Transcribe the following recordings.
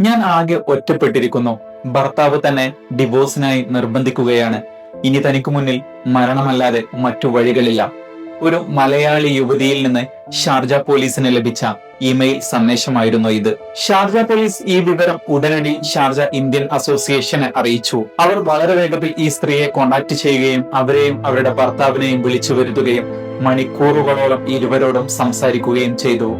ഞാൻ ആകെ ഒറ്റപ്പെട്ടിരിക്കുന്നു. ഭർത്താവ് തന്നെ ഡിവോഴ്സിനായി നിർബന്ധിക്കുകയാണ്. ഇനി തനിക്ക് മുന്നിൽ മരണമല്ലാതെ മറ്റു വഴികളില്ല. ഒരു മലയാളി യുവതിയിൽ നിന്ന് ഷാർജ പോലീസിന് ലഭിച്ച ഇമെയിൽ സന്ദേശമായിരുന്നു ഇത്. ഷാർജ പോലീസ് ഈ വിവരം ഉടനടി ഷാർജ ഇന്ത്യൻ അസോസിയേഷനെ അറിയിച്ചു. അവർ വളരെ വേഗത്തിൽ ഈ സ്ത്രീയെ കോണ്ടാക്ട് ചെയ്യുകയും അവരെയും അവരുടെ ഭർത്താവിനെയും വിളിച്ചു വരുത്തുകയും മണിക്കൂറുകളോളം ഇരുവരോടും സംസാരിക്കുകയും ചെയ്തു.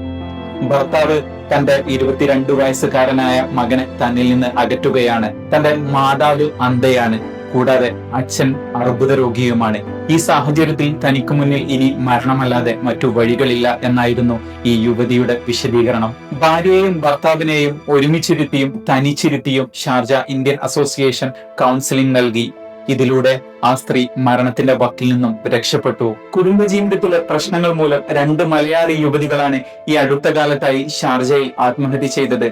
ഭർത്താവ് തന്റെ ഇരുപത്തിരണ്ട് വയസ്സുകാരനായ മകനെ തന്നിൽ നിന്ന് അകറ്റുകയാണ്. തന്റെ മാതാവ് അന്ധയാണ്. കൂടാതെ അച്ഛൻ അർബുദ രോഗിയുമാണ്. ഈ സാഹചര്യത്തിൽ തനിക്ക് മുന്നിൽ ഇനി മരണമല്ലാതെ മറ്റു വഴികളില്ല എന്നായിരുന്നു ഈ യുവതിയുടെ വിശദീകരണം. ഭാര്യയെയും ഭർത്താവിനെയും ഒരുമിച്ചിരുത്തിയും തനിച്ചിരുത്തിയും ഷാർജ ഇന്ത്യൻ അസോസിയേഷൻ കൗൺസിലിംഗ് നൽകി. ഇതിലൂടെ ആ സ്ത്രീ മരണത്തിന്റെ വക്കിൽ നിന്നും രക്ഷപ്പെട്ടു. കുടുംബജീവിതത്തിലെ പ്രശ്നങ്ങൾ മൂലം രണ്ട് മലയാളി യുവതികളാണ് ഈ അടുത്ത കാലത്തായി ഷാർജയിൽ ആത്മഹത്യ ചെയ്തത്.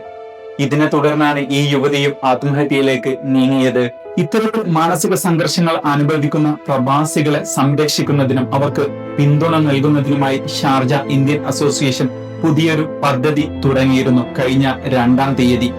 ഇതിനെ തുടർന്നാണ് ഈ യുവതിയും ആത്മഹത്യയിലേക്ക് നീങ്ങിയത്. ഇത്തരത്തിൽ മാനസിക സംഘർഷങ്ങൾ അനുഭവിക്കുന്ന പ്രവാസികളെ സംരക്ഷിക്കുന്നതിനും അവർക്ക് പിന്തുണ നൽകുന്നതിനുമായി ഷാർജ ഇന്ത്യൻ അസോസിയേഷൻ പുതിയൊരു പദ്ധതി തുടങ്ങിയിരുന്നു കഴിഞ്ഞ രണ്ടാം തീയതി.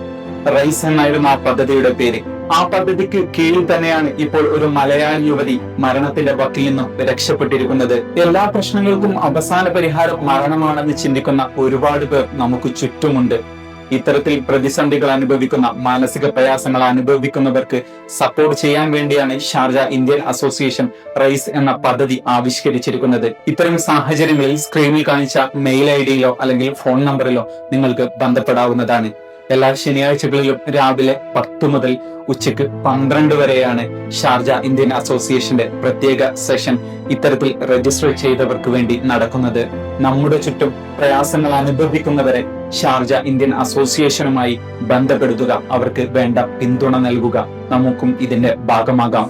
റൈസ് എന്നായിരുന്നു ആ പദ്ധതിയുടെ പേര് ആ പദ്ധതിക്ക് കീഴിൽ തന്നെയാണ് ഇപ്പോൾ ഒരു മലയാളി യുവതി മരണത്തിന്റെ വക്കിൽ നിന്നും രക്ഷപ്പെട്ടിരിക്കുന്നത്. എല്ലാ പ്രശ്നങ്ങൾക്കും അവസാന പരിഹാരം മരണമാണെന്ന് ചിന്തിക്കുന്ന ഒരുപാട് പേർ നമുക്ക് ചുറ്റുമുണ്ട്. ഇത്തരത്തിൽ പ്രതിസന്ധികൾ അനുഭവിക്കുന്ന മാനസിക പ്രയാസങ്ങൾ അനുഭവിക്കുന്നവർക്ക് സപ്പോർട്ട് ചെയ്യാൻ വേണ്ടിയാണ് ഷാർജ ഇന്ത്യൻ അസോസിയേഷൻ റൈസ് എന്ന പദ്ധതി ആവിഷ്കരിച്ചിരിക്കുന്നത്. ഇത്തരം സാഹചര്യങ്ങളിൽ സ്ക്രീനിൽ കാണിച്ച മെയിൽ ഐ അല്ലെങ്കിൽ ഫോൺ നമ്പറിലോ നിങ്ങൾക്ക് ബന്ധപ്പെടാവുന്നതാണ്. എല്ലാ ശനിയാഴ്ചകളിലും രാവിലെ പത്ത് മുതൽ ഉച്ചയ്ക്ക് പന്ത്രണ്ട് വരെയാണ് ഷാർജ ഇന്ത്യൻ അസോസിയേഷന്റെ പ്രത്യേക സെഷൻ ഇത്തരത്തിൽ രജിസ്റ്റർ ചെയ്തവർക്ക് വേണ്ടി നടക്കുന്നത്. നമ്മുടെ ചുറ്റും പ്രയാസങ്ങൾ അനുഭവിക്കുന്നവരെ ഷാർജ ഇന്ത്യൻ അസോസിയേഷനുമായി ബന്ധപ്പെടുത്തുക. അവർക്ക് വേണ്ട പിന്തുണ നൽകുക. നമുക്കും ഇതിന്റെ ഭാഗമാകാം.